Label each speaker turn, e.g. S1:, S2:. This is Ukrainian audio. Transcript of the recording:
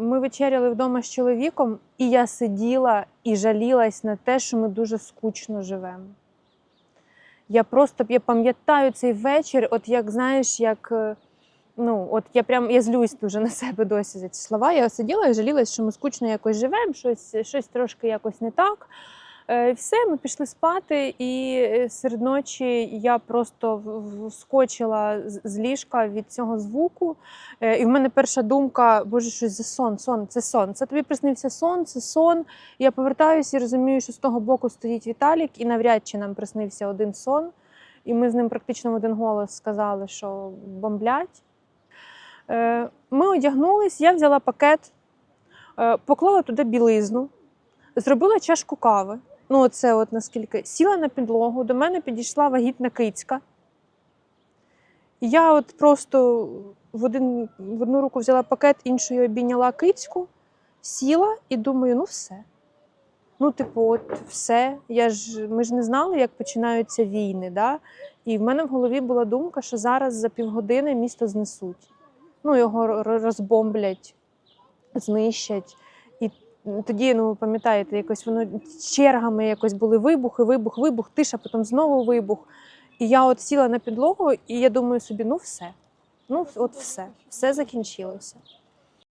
S1: ми вечеряли вдома з чоловіком, і я сиділа і жалілась на те, що ми дуже скучно живемо. Я просто я пам'ятаю цей вечір, от як знаєш, як. е, Ну, от я прям я злюсь дуже на себе досі за ці слова. Я сиділа і жалілась, що ми скучно якось живемо, щось, щось трошки якось не так. Е, все, ми пішли спати, і е, серед ночі я просто вскочила з- ліжка від цього звуку. Е, І в мене перша думка: Боже, щось за сон, сон, це сон. Це тобі приснився сон, це сон. Я повертаюся і розумію, що з того боку стоїть Віталік, і навряд чи нам приснився один сон. І ми з ним практично в один голос сказали, що бомблять. Ми одягнулись, я взяла пакет, поклала туди білизну, зробила чашку кави. Ну, оце от наскільки сіла на підлогу, до мене підійшла вагітна кицька. Я от просто в, один, в одну руку взяла пакет, іншою обійняла кицьку, сіла і думаю, ну все. Ну, типу, от все. Я ж, ми ж не знали, як починаються війни. Да? І в мене в голові була думка, що зараз за півгодини місто знесуть. Ну, його ро- ро- розбомблять, знищать. Тоді, ну пам'ятаєте, якось воно чергами якось були вибухи, вибух, вибух, тиша, потім знову вибух. І я от сіла на підлогу, і я думаю собі, ну все. Ну, от все, все закінчилося.